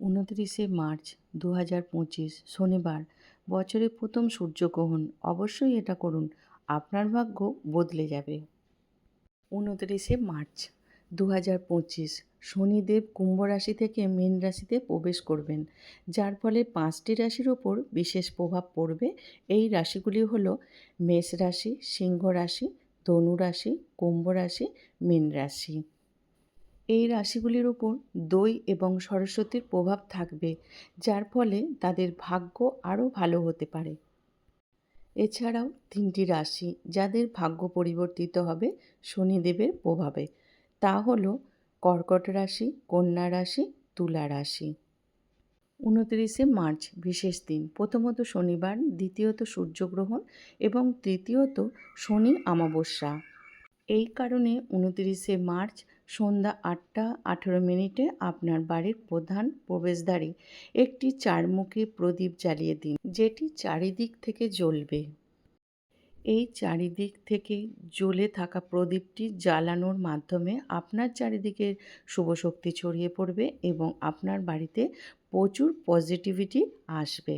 উনত্রিশে মার্চ দু হাজার পঁচিশ, শনিবার। বছরের প্রথম সূর্যগ্রহণ। অবশ্যই এটা করুন। আপনার ভাগ্য বদলে যাবে। উনত্রিশে মার্চ দু হাজার পঁচিশ, শনিদেব কুম্ভ রাশি থেকে মীন রাশিতে প্রবেশ করবেন। যার ফলে পাঁচটি রাশির ওপর বিশেষ প্রভাব পড়বে। এই রাশিগুলি হলো মেষ রাশি, সিংহ রাশি, ধনু রাশি, কুম্ভ রাশি, মীন রাশি। এই রাশিগুলির ওপর দই এবং সরস্বতীর প্রভাব থাকবে, যার ফলে তাদের ভাগ্য আরও ভালো হতে পারে। এছাড়াও তিনটি রাশি যাদের ভাগ্য পরিবর্তিত হবে শনিদেবের প্রভাবে, তা হলো কর্কট রাশি, কন্যা রাশি, তুলা রাশি। উনত্রিশে মার্চ, বিশেষ দিন। প্রথমত শনিবার, দ্বিতীয়ত সূর্যগ্রহণ এবং তৃতীয়ত শনি অমাবস্যা। এই কারণে উনত্রিশে মার্চ সন্ধ্যা আটটা আঠেরো মিনিটে আপনার বাড়ির প্রধান প্রবেশদ্বারে একটি চারমুখী প্রদীপ জ্বালিয়ে দিন, যেটি চারিদিক থেকে জ্বলবে। এই চারিদিক থেকে জ্বলে থাকা প্রদীপটি জ্বালানোর মাধ্যমে আপনার চারিদিকে শুভ শক্তি ছড়িয়ে পড়বে এবং আপনার বাড়িতে প্রচুর পজিটিভিটি আসবে।